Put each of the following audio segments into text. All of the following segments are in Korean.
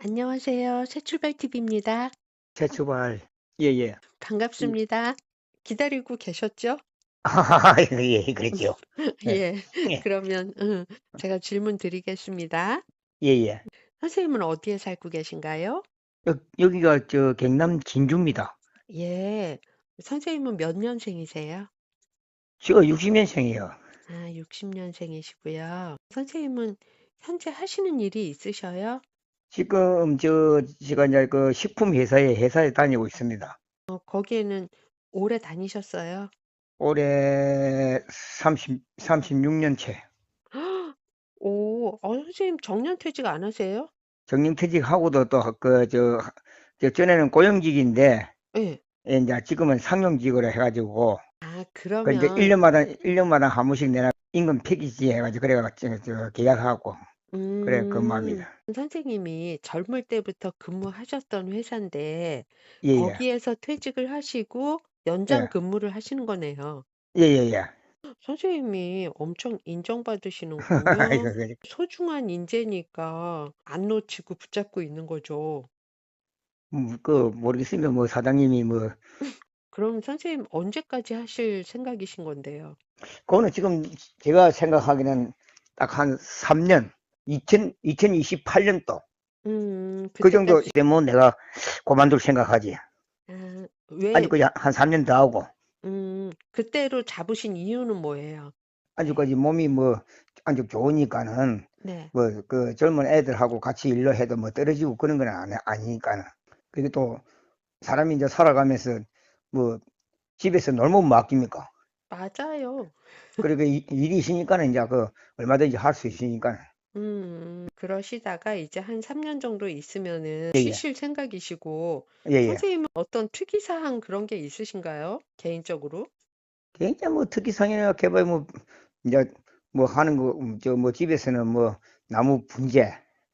안녕하세요. 새출발TV입니다. 재출발. 예예. 음. 반갑습니다. 기다리고 계셨죠? 예 그랬죠. 예. 예. 예. 그러면 음 제가 질문 드리겠습니다. 예예. 선생님은 어디에 살고 계신가요? 여 여기가 저 경남 진주입니다. 예. 선생님은 몇 년생이세요? 저 60 년생이에요. 아 60 년생이시고요. 선생님은 현재 하시는 일이 있으셔요? 지금 저 제가 인제 그 식품 회사에 회사에 다니고 있습니다. 어 거기에는 오래 다니셨어요? 올해 30 36 년째. 오. 어 선생님 정년퇴직 안 하세요? 정년퇴직하고도 또 그 저 저 전에는 고용직인데 예. 예 인제 지금은 상용직으로 해 가지고 아그 인제 그러면 1 년마다 1 년마다 한 번씩 내나 임금 패키지 해 가지고 그래 가지고 저 저 계약하고 그래 음. 근무합니다. 선생님이 젊을 때부터 근무하셨던 회사인데 예예. 거기에서 퇴직을 하시고 연장 예. 근무를 하시는 거네요. 예예예. 선생님이 엄청 인정받으시는군요. 아이고 그 소중한 인재니까 안 놓치고 붙잡고 있는 거죠. 음 그 모르겠습니다. 뭐 사장님이 뭐 그럼 선생님 언제까지 하실 생각이신 건데요? 그거는 지금 제가 생각하기에는 딱 한 3 년, 2000 2028년도 음 그 정도 되면 내가 그만둘 생각하지. 아 아직 왜 그냥 한3년 더 하고 음 그때로 잡으신 이유는 뭐예요? 아직까지 몸이 뭐 아직 좋으니까는 네. 뭐 그 젊은 애들하고 같이 일을 해도 뭐 떨어지고 그런 건 아니 아니니까는. 그리고 또 사람이 인제 살아가면서 뭐 집에서 놀면 뭐 아낍니까? 맞아요. 그리고 이 일이 있으니까는 인제 그 얼마든지 할 수 있으니까는. 음 그러시다가 이제 한 3 년 정도 있으면은 예예. 쉬실 생각이시고 예예. 선생님은 어떤 특이 사항 그런 게 있으신가요? 개인적으로? 개인적으로 뭐 특이사항이라 해 봐야 뭐 인제 뭐 하는 거음저뭐 집에서는 뭐 나무 분재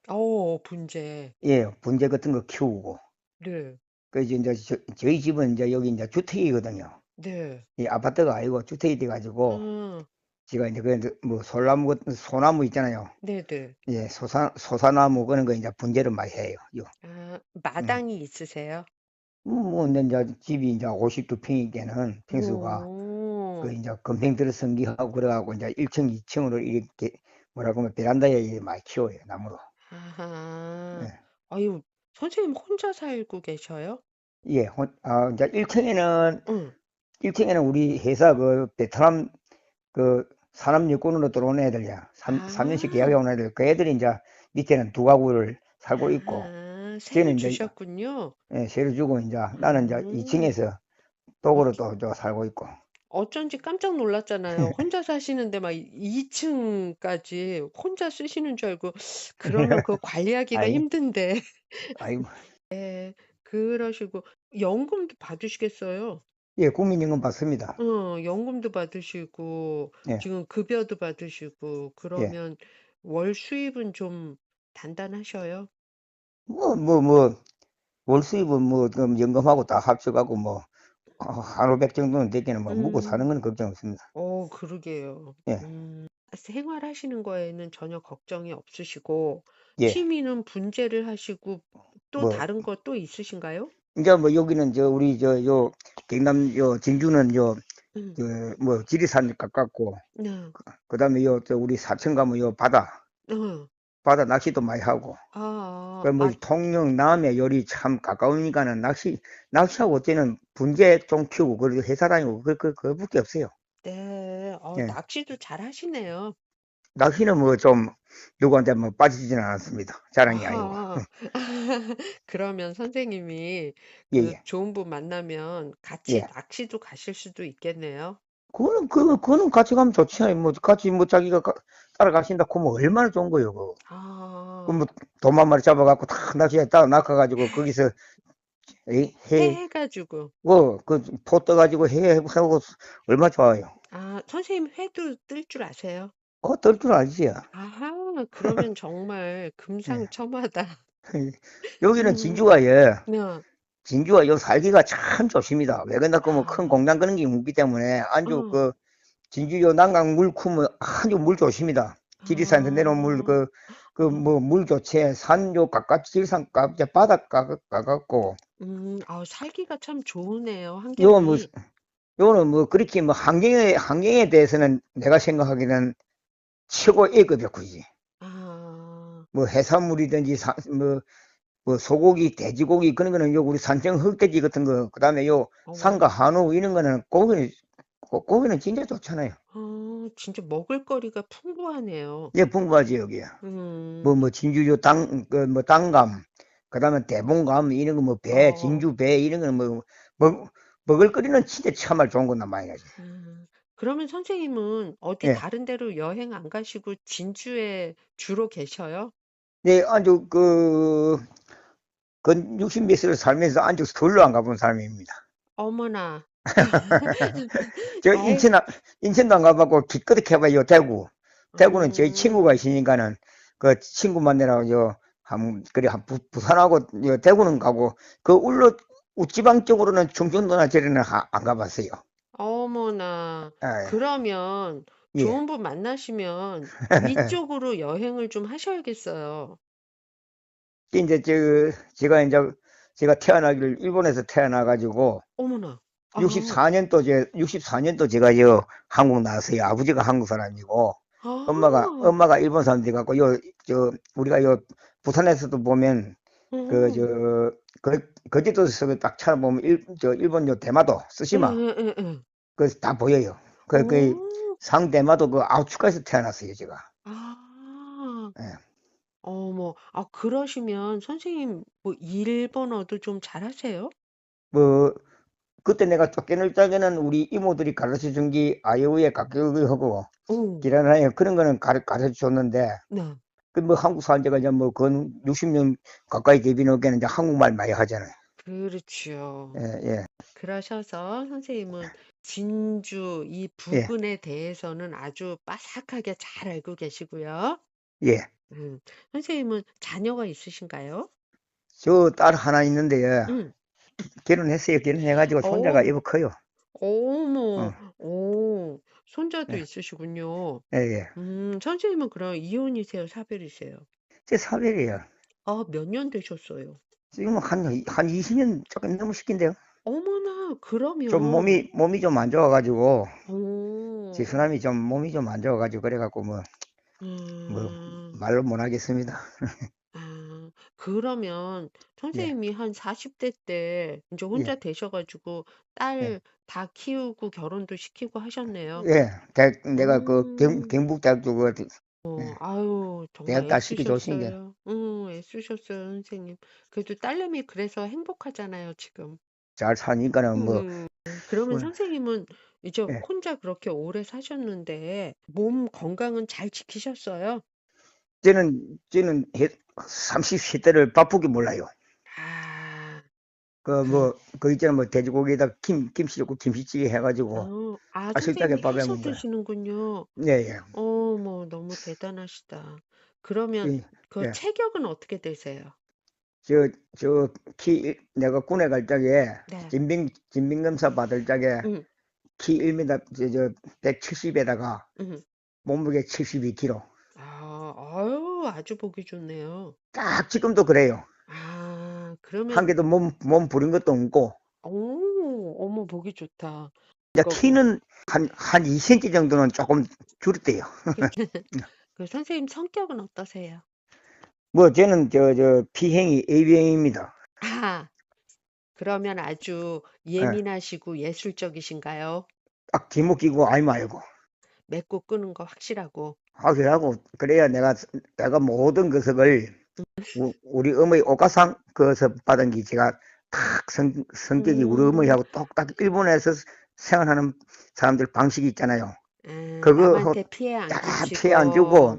어 분재. 예 분재 같은 거 키우고 네. 그 이제 인제 저 저희 집은 인제 여기 인제 주택이거든요. 네. 이 아파트가 아니고 주택이 돼 가지고 아. 제가 인제 그 인제 뭐 솔나무 소나무 있잖아요. 네네. 예 소사 소사나무 그런 거 인제 분재를 많이 해요. 요. 아 음. 마당이 있으세요? 음 뭐 근데 인제 집이 인제 52 평이니까는 평수가 그 오. 인제 금팽들을 성기하고 그래 갖고 인제 1 층, 2 층으로 이렇게 뭐라고 하면 베란다에 이 많이 키워요 나무로. 아하. 예. 아유 선생님 혼자 살고 계셔요? 예. 혼아 인제 1 층에는 응. 1 층에는 우리 회사 그 베트남 그 산업 여군으로 들어온 애들이야. 3 3 년씩 계약해 아. 온 애들. 그 애들이 인제 밑에는 2 가구를 살고 있고 아 저는 인제 주셨군요. 예 새로 주고 인제 나는 2 음. 층에서 독으로 또 저 살고 있고. 어쩐지 깜짝 놀랐잖아요. 혼자 사시는데 막 2 층까지 혼자 쓰시는 줄 알고 그러면 그거 관리하기가 아이 힘든데. 아이고. 네. 그러시고 연금도 받으시겠어요? 예 국민연금 받습니다. 어 연금도 받으시고 예. 지금 급여도 받으시고 예. 그러면 월 수입은 좀 단단하셔요? 뭐 뭐 뭐 월 수입은 뭐그 연금하고 다 합쳐 갖고 뭐어한500 정도는 되기는 뭐 먹고 사는 음. 건 걱정 없습니다. 어 그러게요. 예. 음. 생활하시는 거에는 전혀 걱정이 없으시고 예. 취미는 분재를 하시고 또 뭐 다른 거 또 있으신가요? 인제 뭐 여기는 저 우리 저 요 경남 요 진주는 요 음. 그 뭐 지리산 가깝고 네. 그 그다음에 요 저 우리 사천 가면 요 바다 어. 바다 낚시도 많이 하고 아. 그 뭐 아 통영 남해 요리 참 가까우니까는 낚시 낚시하고 어째는 분재 좀 키우고 그리고 회사 다니고 그 그 그거밖에 없어요. 네. 어 예. 낚시도 잘 하시네요. 낚시는 뭐 좀 누구한테 뭐 빠지지는 않았습니다. 자랑이 아니고. 아하. 그러면 선생님이 그 예예. 좋은 분 만나면 같이 예. 낚시도 가실 수도 있겠네요. 그거는 그 그거는 같이 가면 좋지. 뭐 같이 뭐 자기가 가 따라가신다 그러면 얼마나 좋은 거예요 그거. 아. 그럼 뭐돔1 마리 잡아 갖고 탁 낚시에 딱 낚아 가지고 거기서 이회해해 가지고. 어그포 떠 가지고 해 하고 얼마나 좋아요. 아 선생님 회도 뜰 줄 아세요? 어 뜰 줄 알지요. 아하. 그러면 정말 예. 금상첨화다. 여기는 음. 진주가 예 네. 진주가 요 살기가 참 좋습니다. 왜 그런다 그러면 큰 아. 공장 그런 게 없기 때문에 아주 어. 그 진주 요 난강 물 크면 아주 물 좋습니다. 지리산에서 내려온 물, 그, 그, 뭐, 물 교체, 산요 가깝, 지리산 가, 바닥 가, 가깝고, 음, 아, 살기가 참 좋으네요. 요, 뭐, 환경이. 요는 뭐, 그렇게 뭐, 환경에, 환경에 대해서는 내가 생각하기는 최고 A급이야, 그지. 아, 뭐, 해산물이든지, 사, 뭐, 뭐, 소고기, 돼지고기, 그런 거는 요, 우리 산청 흑돼지 같은 거, 그 다음에 요, 어머. 상가 한우, 이런 거는 고기는, 고- 고기는 진짜 좋잖아요. 아, 진짜 먹을거리가 풍부하네요. 예, 풍부하지, 여기야. 음, 뭐, 뭐, 진주요 땅, 그, 뭐, 땅감, 그 다음에 대봉감, 이런 거, 뭐, 배, 어. 진주 배, 이런 거는 뭐, 먹, 먹을 거리는 진짜 참말 좋은 것만 많이 가지. 아, 그러면 선생님은 어디 예. 다른 데로 여행 안 가시고 진주에 주로 계셔요? 네, 아주, 그, 근 60몇 세를 살면서 아주 서울로 안 가본 사람입니다. 어머나. 저 아이, 인천, 안- 인천도 안 가봤고, 기껏 해봐요, 대구. 대구는 저희 음, 친구가 있으니까는, 그 친구 만나라고, 저, 한, 그래, 한 부, 부산하고, 여, 대구는 가고, 그 울로, 우지방 쪽으로는 충청도나 저리는 하- 안 가봤어요. 어머나. 아, 그러면 예. 좋은 분 만나시면 이쪽으로 여행을 좀 하셔야겠어요. 이제 저 제가 이제 제가 태어나기를 일본에서 태어나 가지고 어머나. 아, 64 년도 제 64 년도 제가 저 한국 나왔어요. 아버지가 한국 사람이고 엄마가 아, 엄마가 일본 사람들 갖고 요 저 우리가 요 부산에서도 보면 음, 그저그 거제도에서 딱 찾아보면 일 저 일본 요 대마도 쓰시마 응, 응, 응, 그 다 보여요. 그그 오, 상대마도 그 아우츠카에서 태어났어요 제가. 아, 예. 어머, 아, 그러시면 선생님 뭐 일본어도 좀 잘하세요? 뭐 그때 내가 쫓겨날 적에는 우리 이모들이 가르쳐 준 게 아이오에 가까이하고 오, 기라나요 그런 거는 가르, 가르쳐 줬는데 네. 그 뭐 한국 산 지가 이제 뭐건 60년 가까이 되비는게는 이제 한국말 많이 하잖아요. 그렇죠. 예, 예. 그러셔서 선생님은 진주 이 예. 부근에 대해서는 아주 빠삭하게 잘 알고 계시고요. 예. 음, 선생님은 자녀가 있으신가요? 저 딸 하나 있는데요. 응. 결혼했어요. 결혼해가지고 손자가 오, 이거 커요. 어머, 어, 오, 손자도 예, 있으시군요. 예, 예. 음, 선생님은 그럼 이혼이세요, 사별이세요? 제 사별이에요. 아, 몇 년 되셨어요? 지금 한, 한 20년 조금 넘으시긴데요. 어머나, 좀 그러면, 몸이, 몸이 좀 안 좋아가지고, 제 사람이 좀 몸이 좀 안 좋아가지고, 그래갖고 뭐, 뭐, 음, 말로 못 하겠습니다. 아, 그러면 예, 선생님이 한 40대 때 이제 예, 혼자 되셔가지고 예. 딸 다 키우고 결혼도 시키고 하셨네요. 예, 대, 내가 그 경, 음, 경북대학교 그 어, 예, 아유, 정말 시키 좋으신 게 애쓰셨어요. 응, 애쓰셨어요, 선생님. 그래도 딸내미 그래서 행복하잖아요, 지금. 잘 사니까는 뭐 음, 그러면 오늘 선생님은 이제 예, 혼자 그렇게 오래 사셨는데 몸 건강은 잘 지키셨어요? 저는 저는 30세대를 바쁘게 몰라요. 아, 그 그, 뭐 그 있잖아 뭐 돼지고기에다 김 김치 넣고 김치찌개 해가지고 어, 아, 아실하게 선생님이 밥해 해서 먹는 거야. 드시는군요. 예, 예. 어머, 너무 대단하시다. 그러면 이- 그 예. 체격은 어떻게 되세요? 저, 저, 키, 내가 군에 갈 적에, 네. 진병, 진병검사 받을 적에, 응, 키 1m, 저, 저, 170에다가, 응. 몸무게 72kg. 아, 아유, 아주 보기 좋네요. 딱 지금도 그래요. 아, 한 그러면, 개도 몸, 몸 부린 것도 없고, 오, 어머, 보기 좋다. 이제 그거, 키는 한, 한 2cm 정도는 조금 줄었대요. 그 선생님 성격은 어떠세요? 뭐, 저는 저, 저, 피행이 A병입니다. 아, 그러면 아주 예. 예민하시고 예술적이신가요? 딱 뒷목 끼고 아이 말고. 맺고 끄는 거 확실하고. 하기라고, 그래야 내가, 내가 모든 것을, 우- 우리 어머니 오가상 그서 받은 게 제가 탁 성, 성격이 우리 음, 어머니하고 똑딱 일본에서 생활하는 사람들 방식이 있잖아요. 아, 그거 피해 안 다 피해 안 주고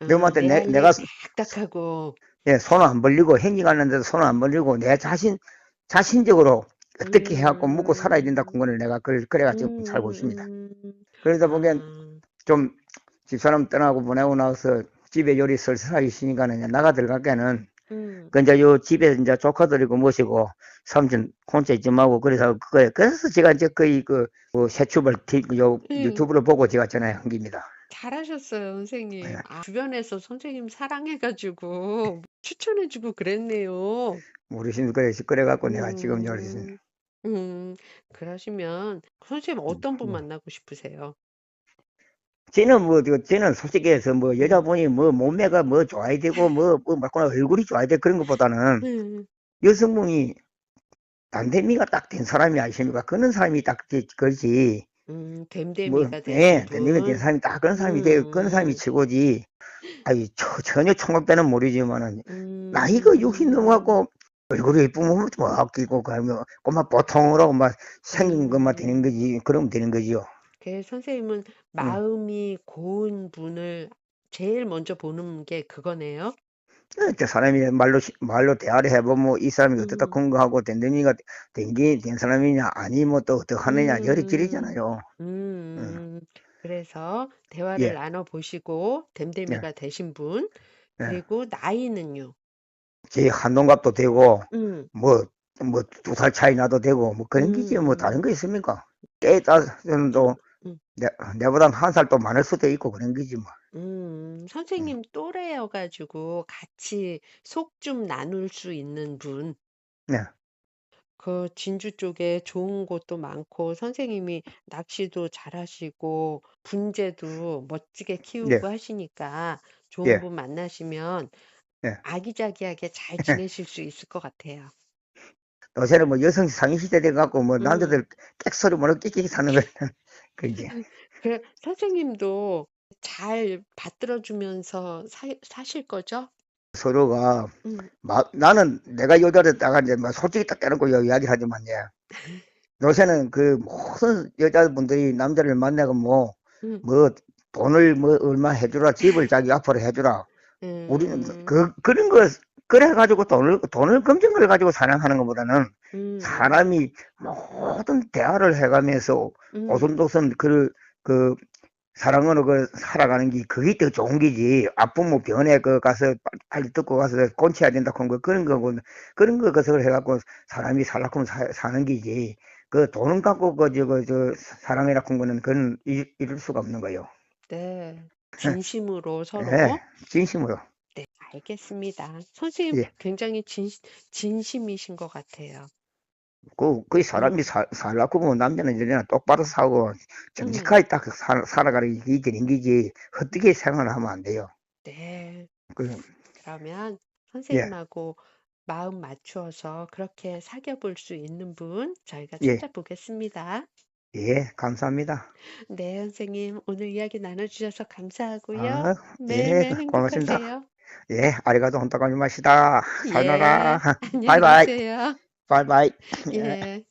어, 너한테 내 내가 딱딱하고, 예, 손을 안 벌리고 행위가는데도 손을 안 벌리고 내 자신 자신적으로 어떻게 해갖고 먹고 살아야 된다 음, 그거를 내가 그래 그래가지고 음, 살고 있습니다. 음, 그러다 보면 아, 좀 집사람 떠나고 보내고 나서 집에 요리 슬슬하기 있으니까는 나가 들어갈게는 음, 그 이제 요 집에 이제 조카들이고 모시고 삼촌 혼자 있지 말고 그래서 그거에 그래서 제가 이제 거의 그, 그 새추벌 티- 요 음, 유튜브를 보고 제가 전화한 겁니다. 잘하셨어요, 선생님. 예. 아, 주변에서 선생님 사랑해 가지고 추천해 주고 그랬네요. 모르시는 그래 그래 갖고 내가 지금 여기 음. 음. 그러시면 선생님 어떤 분 뭐. 만나고 싶으세요? 쟤는 뭐, 저, 쟤는 솔직히 해서 뭐, 여자분이 뭐, 몸매가 뭐 좋아야 되고, 뭐, 뭐, 맞거나 얼굴이 좋아야 돼. 그런 것보다는 음. 여성분이 단대미가 딱 된 사람이 아십니까? 그런 사람이 딱, 되- 그렇지. 음, 뭐, 댐댐이가 되신 예, 댐미가 된 분. 사람이 딱 그런 사람이 돼, 그런 사람이 음. 최고지. 아니, 저- 전혀 총각대는 모르지만은, 음. 나이가 60 넘어갖고, 얼굴이 예쁘면 뭐, 아끼고, 그러면, 그만 보통으로 막 생긴 것만 되는 음. 거지. 그러면 되는 거지요. 그 선생님은 응. 마음이 고운 분을 제일 먼저 보는 게 그거네요. 어, 저 사람이 말로, 시- 말로 대화를 해보면 뭐이 사람이 어떻다 음. 근거하고 댕댕이가 된게 된 사람이냐 아니면 또 어떻게 하느냐 여러 음. 길이잖아요. 응. 음. 그래서 대화를 예, 나눠 보시고 예, 댐댐이가 되신 분, 예. 그리고 나이는요. 제 한동갑도 되고 음. 뭐 음. 내, 내보다 한살 또 많을 수도 있고 그런 거지 뭐. 음. 응. 선생님 또래여 가지고 같이 속 좀 나눌 수 있는 분. 네. 그 진주 쪽에 좋은 곳도 많고 선생님이 낚시도 잘하시고 분재도 멋지게 예, 키우고 하시니까 좋은 예, 분 만나시면 예. 아기자기하게 잘 지내실 수 있을 것 같아요. 요새는 뭐 여성 상위 시대 돼 갖고 뭐 음. 남자들 객소리 모르고 끽끽 사는 거 그지. 그래 선생님도 잘 받들어 주면서 사, 사실 거죠? 서로가 음. 마, 나는 내가 여자였다가 이제 뭐 솔직히 딱 대놓고 요- 이야기를 하지만 예. 요새는 그 모든 여자분들이 남자를 만나고 뭐, 음. 뭐 돈을 뭐 얼마 해주라 집을 자기 앞으로 해주라 우리는 음. 그 그런 거 그래 가지고 돈을 돈을 검증 걸 가지고 사랑하는 것보다는 음. 사람이 모든 대화를 해가면서 음. 오손도손 그, 그, 사랑으로 그 살아가는 게 그게 더 좋은 게지. 아프면 병원에 그 가서 빨리, 듣고 가서 꼰쳐야 된다 그런 거 그런 거고 그런 거 그것을 해갖고 사람이 살라고 사, 사는 게지. 그 돈은 갖고 그, 저, 그, 저, 사랑이라고 한 거는 그건 이, 이룰 수가 없는 거요. 네. 진심으로 서로 예, 진심으로. 네, 알겠습니다. 선생님 예. 굉장히 진, 진심이신 것 같아요. 그, 그 음. 사람이 사, 살라고 보면 남자는 여자는 똑바로 사고 음. 정직하게 딱 살, 살아가는 게 게지. 헛되게 생활을 하면 안 돼요. 네. 그, 그러면 예, 선생님하고 마음 맞추어서 그렇게 사귀어 볼 수 있는 분 저희가 예, 찾아보겠습니다. 예, 감사합니다. 네, 선생님 오늘 이야기 나눠주셔서 감사하고요. 아, 매일매일 예, 고맙습니다. 행복하세요. 예, 아리가도 혼타가미마시다. 예, 사요나라. 안녕히 바이바이. 계세요. 바이바이. 예. 예.